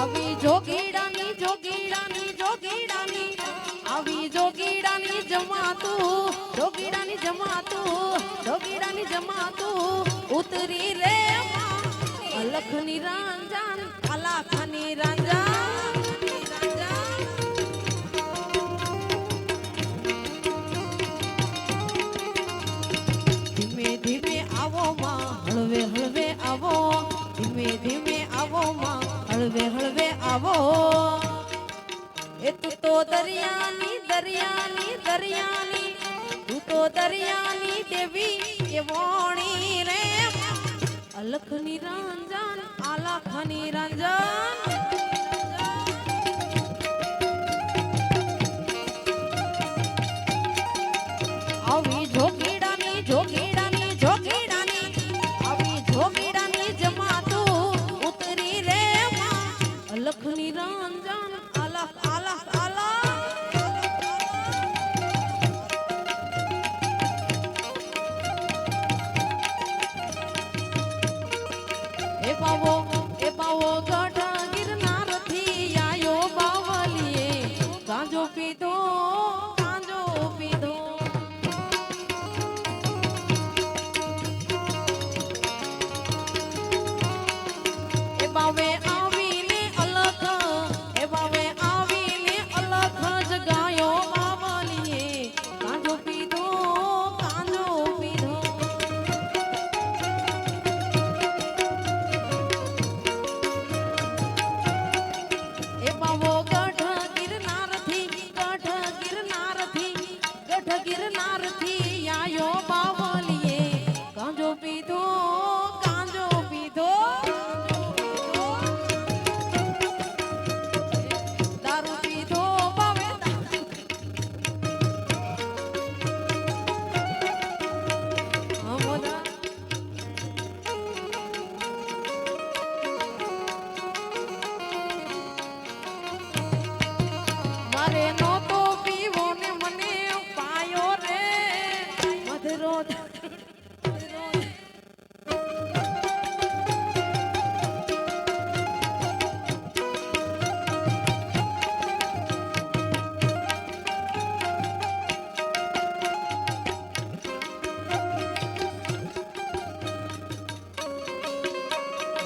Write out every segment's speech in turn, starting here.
આવી જોગીડાની જોગીડાની જોગીડાની આવી જોગીડાની જમાતું જોગીડાની જમાતું જોગીડાની જમાતું ઉતરી રે અલખની રાંજાન અલાખની રાંજાન રાંજાન ધીમે ધીમે આવો માં હળવે હળવે આવો ધીમે ધીમે આવો માં હળવે હળવે આવો. એ તું તો દરિયાની દરિયાની દરિયાની, તું તો દરિયાની દેવી, એ વાણી રે. અલખની રંજન, આલાખની રાંજાન. પાવો ગઢ ગિરનારથી આયો બાવલીએ ગાંજો પીધો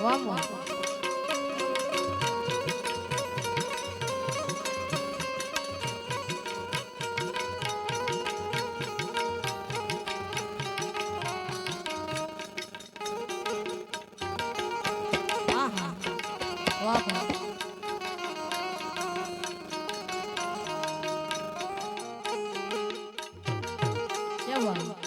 વાહ Yeah, wow.